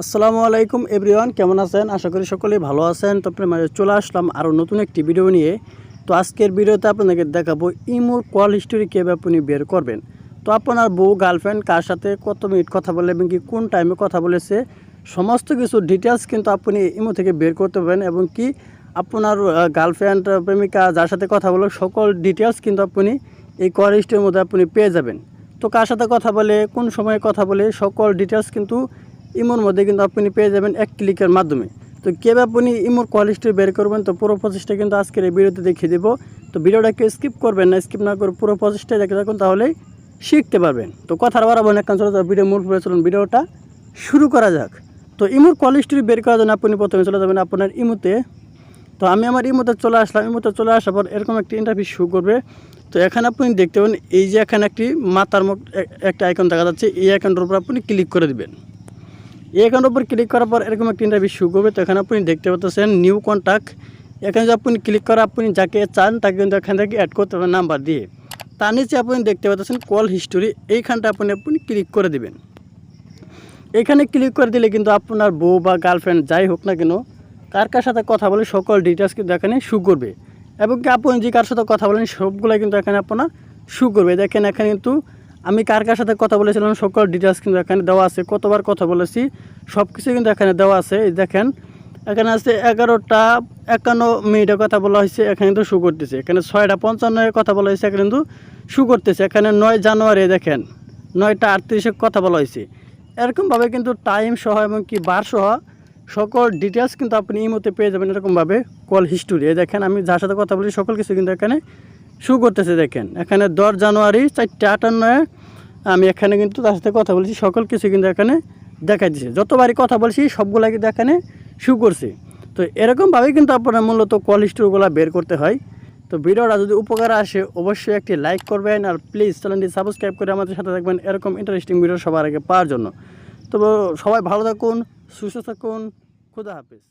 আসসালামু আলাইকুম এভরিওয়ান, কেমন আছেন? আশা করি সকলেই ভালো আছেন। তো আপনার মাঝে চলে আসলাম আরও নতুন একটি ভিডিও নিয়ে। তো আজকের ভিডিওতে আপনাদেরকে দেখাবো ইমোর কল হিস্টোরি কীভাবে আপনি বের করবেন। তো আপনার বউ, গার্লফ্রেন্ড কার সাথে কত মিনিট কথা বলে এবং কি কোন টাইমে কথা বলেছে, সমস্ত কিছু ডিটেলস কিন্তু আপনি ইমো থেকে বের করতে পারেন এবং কি আপনার গার্লফ্রেন্ড, প্রেমিকা যার সাথে কথা বলে সকল ডিটেলস কিন্তু আপনি এই কল হিস্টোরির মধ্যে আপনি পেয়ে যাবেন। তো কার সাথে কথা বলে, কোন সময়ে কথা বলে, সকল ডিটেলস কিন্তু ইমোর মধ্যে কিন্তু আপনি পেয়ে যাবেন এক ক্লিকের মাধ্যমে। তো কীভাবে আপনি ইমোর কোয়ালিটি বের করবেন, তো পুরো প্রসেসটা কিন্তু আজকের এই ভিডিওতে দেখিয়ে দেবো। তো ভিডিওটাকে স্কিপ করবেন না স্কিপ না করে পুরো প্রসেসটা দেখে থাকুন তাহলেই শিখতে পারবেন। তো কথার বাড়াবো না কারণ চলো তো ভিডিও মূল করে চলুন, ভিডিওটা শুরু করা যাক। তো ইমোর কোয়ালিটি বের করার জন্য আপনি প্রথমে চলে যাবেন আপনার ইমোতে। তো আমি আমার ইমোতে চলে আসলাম, ইমোতে চলে আসার পর এরকম একটি ইন্টারভিউ শুরু করবে। তো এখানে আপনি দেখতে পাবেন, এই যে এখানে একটি মাথার মুখ একটা আইকন দেখা যাচ্ছে, এই আইকনটার উপর আপনি ক্লিক করে দিবেন। এই অ্যাকাউন্টের উপর ক্লিক করার পর এরকম একটা ইন্টারভিউ শুরু করবে। তো এখানে আপনি দেখতে পাচ্ছেন নিউ কন্ট্যাক্ট এখানে যদি আপনি ক্লিক করে আপনি যাকে চান, তাকে কিন্তু এখান থেকে অ্যাড করতে পারবেন নাম্বার দিয়ে। তার নিচে আপনি দেখতে পাচ্ছেন কল হিস্টোরি এইখানটা আপনি আপনি ক্লিক করে দেবেন। এখানে ক্লিক করে দিলে কিন্তু আপনার বউ বা গার্লফ্রেন্ড যাই হোক না কেন কার কার সাথে কথা বলে সকল ডিটেলস কিন্তু এখানে শু করবে। এবং কি আপনি যে কার সাথে কথা বলেন সবগুলো কিন্তু এখানে আপনার শু করবে। দেখেন এখানে কিন্তু আমি কার কার সাথে কথা বলেছিলাম, সকল ডিটেলস কিন্তু এখানে দেওয়া আছে। কতবার কথা বলেছি সব কিছু কিন্তু এখানে দেওয়া আছে। এই দেখেন, এখানে আছে এগারোটা একান্ন মিনিটের কথা বলা হয়েছে, এখানে কিন্তু শু করতেছে। এখানে ছয়টা পঞ্চান্নের কথা বলা হয়েছে, এখানে কিন্তু শু করতেছে। এখানে নয় জানুয়ারি, দেখেন, নয়টা আটত্রিশে কথা বলা হয়েছে। এরকমভাবে কিন্তু টাইম সহ এবং কি বার সহ সকল ডিটেলস কিন্তু আপনি এই মধ্যে পেয়ে যাবেন এরকমভাবে কল হিস্টোরি দেখেন, আমি যার সাথে কথা বলি সকল কিছু কিন্তু এখানে শু করতেছে দেখেন। এখানে দশ জানুয়ারি চারটে আটান্নয় আমি এখানে কিন্তু তার সাথে কথা বলছি, সকল কিছু কিন্তু এখানে দেখা দিচ্ছে যতবারই কথা বলছি, সবগুলা কিন্তু এখানে শু করছে। তো এরকমভাবেই কিন্তু আপনার মূলত কল বের করতে হয়। তো ভিডিওটা যদি উপকার আসে, অবশ্যই একটি লাইক করবেন আর প্লিজ চ্যানেলটি সাবস্ক্রাইব করে আমাদের সাথে থাকবেন এরকম ইন্টারেস্টিং ভিডিও সবার আগে পাওয়ার জন্য। তো সবাই ভালো থাকুন, সুস্থ থাকুন, খুদা হাফিজ।